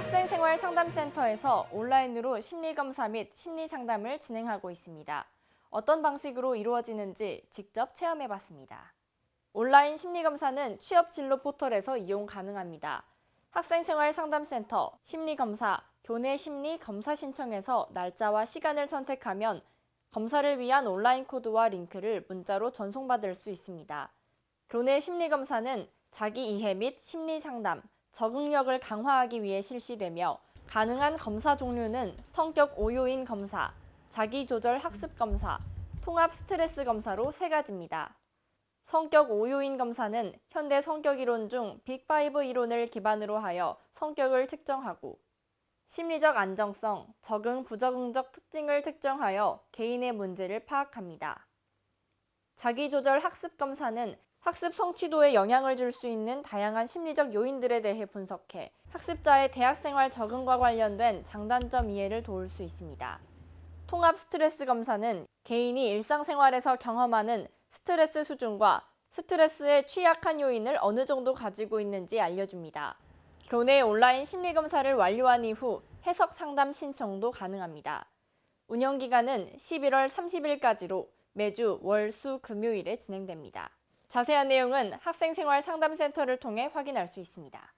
학생생활상담센터에서 온라인으로 심리검사 및 심리상담을 진행하고 있습니다. 어떤 방식으로 이루어지는지 직접 체험해 봤습니다. 온라인 심리검사는 취업 진로 포털에서 이용 가능합니다. 학생생활상담센터 심리검사 교내 심리 검사 신청에서 날짜와 시간을 선택하면 검사를 위한 온라인 코드와 링크를 문자로 전송받을 수 있습니다. 교내 심리검사는 자기 이해 및 심리 상담, 적응력을 강화하기 위해 실시되며 가능한 검사 종류는 성격 오요인 검사, 자기 조절 학습 검사, 통합 스트레스 검사로 세 가지입니다. 성격 오요인 검사는 현대 성격 이론 중 빅5 이론을 기반으로 하여 성격을 측정하고 심리적 안정성, 적응 부적응적 특징을 특정하여 개인의 문제를 파악합니다. 자기조절 학습 검사는 학습 성취도에 영향을 줄 수 있는 다양한 심리적 요인들에 대해 분석해 학습자의 대학생활 적응과 관련된 장단점 이해를 도울 수 있습니다. 통합 스트레스 검사는 개인이 일상생활에서 경험하는 스트레스 수준과 스트레스에 취약한 요인을 어느 정도 가지고 있는지 알려줍니다. 교내 온라인 심리검사를 완료한 이후 해석 상담 신청도 가능합니다. 운영 기간은 11월 30일까지로 매주 월, 수, 금요일에 진행됩니다. 자세한 내용은 학생생활 상담센터를 통해 확인할 수 있습니다.